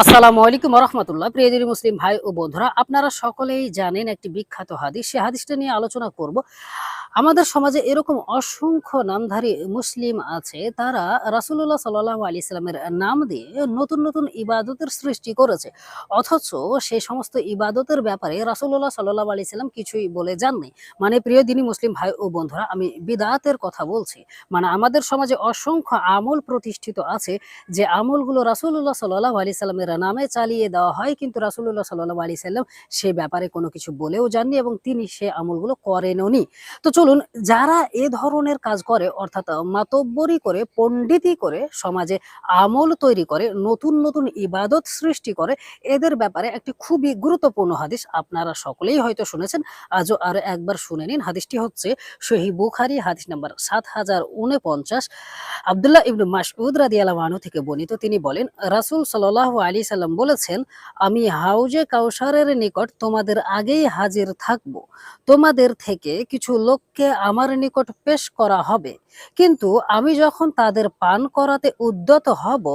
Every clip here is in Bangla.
আসসালামু আলাইকুম রহমতুল্লাহ প্রিয়দিনী মুসলিম ভাই ও বন্ধুরা, আপনারা সকলেই জানেন একটি বিখ্যাত হাদিস। সে হাদিসটা নিয়ে আলোচনা করব। আমাদের সমাজে এরকম অসংখ্য নামধারী মুসলিম আছে, তারা রাসুল্লাহ সাল্লাহ আলি সাল্লামের নাম দিয়ে নতুন নতুন ইবাদতের সৃষ্টি করেছে। অথচ সেই সমস্ত ইবাদতের ব্যাপারে রাসুল্লাহ সাল্লাহ আলি সাল্লাম কিছুই বলে যাননি। মানে প্রিয় দিনী মুসলিম ভাই ও বন্ধুরা, আমি বিদাতের কথা বলছি। মানে আমাদের সমাজে অসংখ্য আমল প্রতিষ্ঠিত আছে, যে আমলগুলো রাসুল্লাহ সাল্লাহ আলি সাল্লামের নামে চালিয়ে দেওয়া হয়, কিন্তু রাসুল্লাহ সাল্লাহ আলি সাল্লাম সে ব্যাপারে কোনো কিছু বলেও যাননি এবং তিনি সে আমলগুলো করেননি তো চলুন, যারা এ ধরনের কাজ করে, অর্থাৎ মাতব্বরি করে, পণ্ডিতি করে, সমাজে আমল তৈরি করে, নতুন নতুন ইবাদত সৃষ্টি করে, এদের ব্যাপারে একটি খুবই গুরুত্বপূর্ণ হাদিস আপনারা সকলেই হয়তো শুনেছেন। আজও আর একবার শুনে নিন। হাদিসটি হচ্ছে সহি বুখারি, হাদিস নাম্বার সাত হাজার উনপঞ্চাশ আবদুল্লাহ ইবনু মাসউদ রাদিয়াল্লাহু আনহু থেকে বর্ণিত তিনি বলেন, রাসূল সাল্লাল্লাহু আলাইহি সাল্লাম বলেছেন, আমি হাউজে কাউসারের নিকট তোমাদের আগেই হাজির থাকব। তোমাদের থেকে কিছু লোককে আমার নিকট পেশ করা হবে। কিন্তু আমি যখন তাদের পান করাতে উদ্যত হব,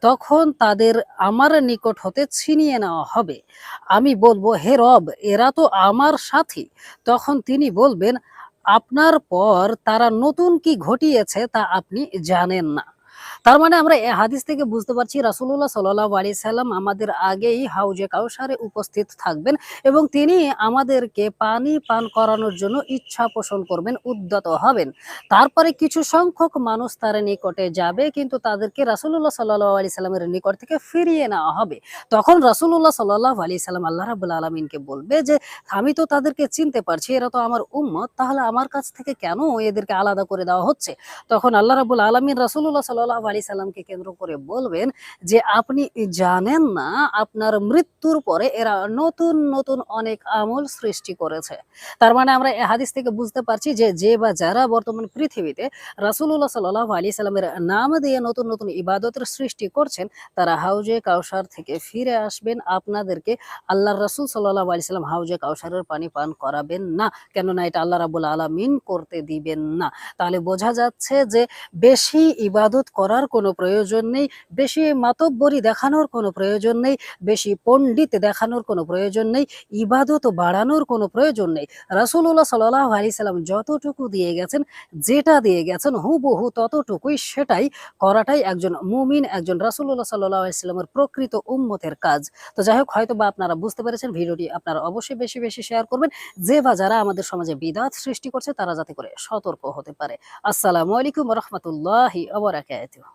তখন তাদের আমার নিকট হতে ছিনিয়ে নেওয়া হবে। আমি বলব, হে রব, এরা তো আমার সাথী। তখন তিনি বলবেন আপনার পর তারা নতুন কি ঘটিয়েছে তা আপনি জানেন না। তার মানে আমরা এ হাদিস থেকে বুঝতে পারছি রাসুল্লাহ সাল্লাহ আলি সাল্লাম আমাদের আগেই হাউজে কাউসারে উপস্থিত থাকবেন এবং তিনি আমাদেরকে পানি পান করানোর জন্য ইচ্ছা পোষণ করবেন, উদ্যত হবেন। তারপরে কিছু সংখ্যক মানুষ তার নিকটে যাবে, কিন্তু তাদেরকে রাসুল্লাহ সাল্লাহ আলি সাল্লামের নিকট থেকে ফিরিয়ে নেওয়া হবে। তখন রাসুল্লাহ সাল্লাহ আলি সাল্লাম আল্লাহ রাবুল আলমিনকে বলবে যে, আমি তো তাদেরকে চিনতে পারছি, এরা তো আমার উম্মত, তাহলে আমার কাছ থেকে কেন এদেরকে আলাদা করে দেওয়া হচ্ছে? তখন আল্লাহ রাবুল আলমিন রাসুল্লাহ সাল্লাহ আলি সাল্লামকে কেন্দ্র করে বলবেন যে, আপনি জানেন না আপনার মৃত্যুর পরে এরা নতুন নতুন অনেক আমল সৃষ্টি করেছে? তার মানে আমরা এ হাদিস থেকে বুঝতে পারছি যে যে বা যারা বর্তমান পৃথিবীতে রাসুল্লাহ সাল্লাহ আলি সাল্লামের নাম দিয়ে নতুন নতুন ইবাদতের সৃষ্টি করছেন, তারা হাউজে কাউসার থেকে ফিরে আসবেন। আপনাদেরকে আল্লাহ রাসুল সাল্লাহ আলি সাল্লাম হাউজে কাউসারের পানি পান করাবেন না, কেননা এটা আল্লাহ রাবুল আলমিন করতে দিবেন না। তাহলে বোঝা যাচ্ছে যে, বেশি ইবাদত করার কোনো প্রয়োজন নেই, বেশি মাতব্বরি দেখানোর কোনো প্রয়োজন নেই, বেশি পণ্ডিত দেখানোর কোনো প্রয়োজন নেই, ইবাদত বাড়ানোর কোনো প্রয়োজন নেই। রাসুল্লাহ সাল্লাহ আলি সাল্লাম যতটুকু দিয়ে গেছেন, যেটা দিয়ে গেছেন, হুবহু ততটুকুই সেটাই করাটাই একজন মুমিন, একজন রাসুল্লাহ সাল্লাহ আলাইস্লামের প্রকৃত উম্মতের কাজ। তো যাই হোক হয়তো বা আপনারা বুঝতে পেরেছেন, ভিডিওটি আপনারা অবশ্যই বেশি বেশি শেয়ার করবেন। যে বা যারা আমাদের সমাজে বিদাত সৃষ্টি করছে, তারা যাতে করে সতর্ক হতে পারে। আসসালামু আলাইকুম রহমতুল্লাহি আবরাকাতুহ